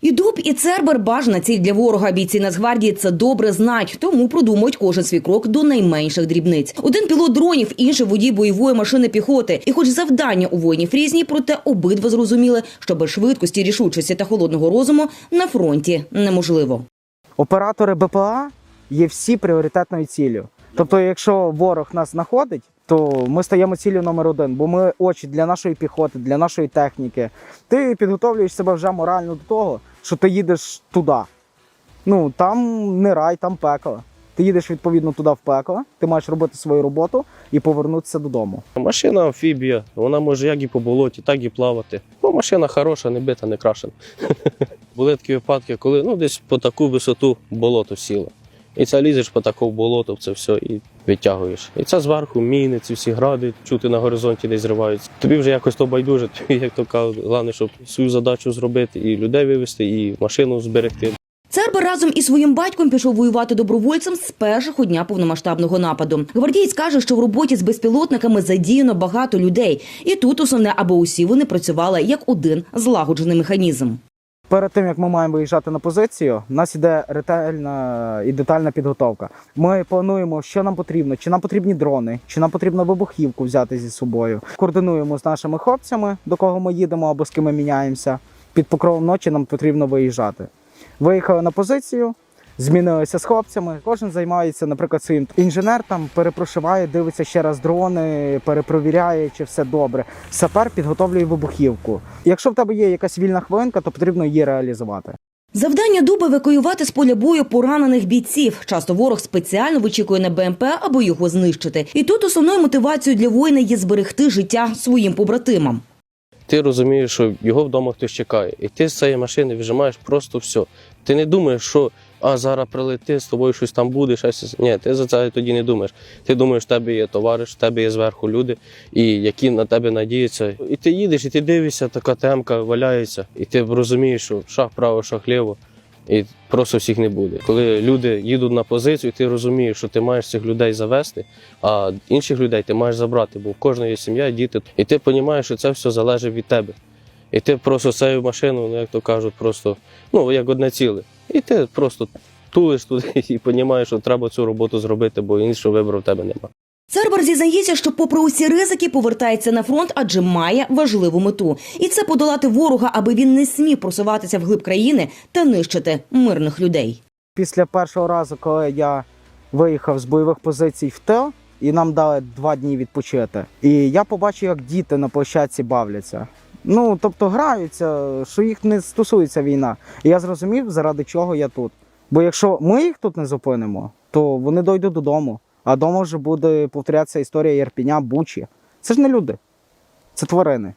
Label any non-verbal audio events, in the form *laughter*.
І дуб, і цербер бажана ціль для ворога. Бійці Нацгвардії це добре знають, тому продумують кожен свій крок до найменших дрібниць. Один пілот дронів, інший водій бойової машини піхоти. І хоч завдання у воїнів різні, проте обидва зрозуміли, що без швидкості, рішучості та холодного розуму на фронті неможливо. Оператори БПЛА є всі пріоритетною ціллю. Тобто, якщо ворог нас знаходить, то ми стаємо ціллю номер один, бо ми очі для нашої піхоти, для нашої техніки. Ти підготовлюєш себе вже морально до того, що ти їдеш туди. Ну там не рай, там пекло. Ти їдеш відповідно туди в пекло, ти маєш робити свою роботу і повернутися додому. Машина амфібія, вона може як і по болоті, так і плавати. Ну, машина хороша, не бита, не крашена. *laughs* Були такі випадки, коли ну, десь по таку висоту болото сіло. І це лізеш по таку болото, в це все і відтягуєш. І це зверху міни, ці всі гради, чути на горизонті десь зриваються. Тобі вже якось то байдуже, *laughs* як то кажуть, головне, щоб свою задачу зробити, і людей вивезти, і машину зберегти. Цербер разом із своїм батьком пішов воювати добровольцем з першого дня повномасштабного нападу. Гвардієць каже, що в роботі з безпілотниками задіяно багато людей, і тут основне, аби усі вони працювали як один злагоджений механізм. Перед тим як ми маємо виїжджати на позицію, у нас іде ретельна і детальна підготовка. Ми плануємо, що нам потрібно, чи нам потрібні дрони, чи нам потрібно вибухівку взяти зі собою. Координуємо з нашими хлопцями, до кого ми їдемо або з ким ми міняємося. Під покровом ночі нам потрібно виїжджати. Виїхали на позицію, змінилися з хлопцями. Кожен займається, наприклад, своїм інженер там перепрошиває, дивиться ще раз дрони, перепровіряє, чи все добре. Сапер підготовлює вибухівку. Якщо в тебе є якась вільна хвилинка, то потрібно її реалізувати. Завдання дуба евакуювати з поля бою поранених бійців. Часто ворог спеціально вичікує на БМП, аби його знищити. І тут основною мотивацією для воїна є зберегти життя своїм побратимам. Ти розумієш, що його вдома хтось чекає, і ти з цієї машини вижимаєш просто все. Ти не думаєш, що а зараз прилети, з тобою щось там буде, щось. Ні, ти за це тоді не думаєш. Ти думаєш, в тебе є товариш, в тебе є зверху люди, і які на тебе надіються. І ти їдеш, і ти дивишся, така темка валяється, і ти розумієш, що шаг право, шаг ліво. І просто всіх не буде. Коли люди їдуть на позицію, ти розумієш, що ти маєш цих людей завести, а інших людей ти маєш забрати, бо в кожної сім'я, діти. І ти розумієш, що це все залежить від тебе. І ти просто цю машину, ну як то кажуть, просто ну як одне ціле. І ти просто тулиш туди *laughs* і розумієш, що треба цю роботу зробити, бо іншого вибору в тебе немає. Цербер зізнається, що попри усі ризики повертається на фронт, адже має важливу мету. І це подолати ворога, аби він не смів просуватися вглиб країни та нищити мирних людей. Після першого разу, коли я виїхав з бойових позицій в тил, і нам дали два дні відпочити. І я побачив, як діти на площадці бавляться. Ну, тобто граються, що їх не стосується війна. І я зрозумів, заради чого я тут. Бо якщо ми їх тут не зупинимо, то вони дойдуть додому. А вдома вже буде повторятися історія Єрпіня, Бучі. Це ж не люди, це тварини.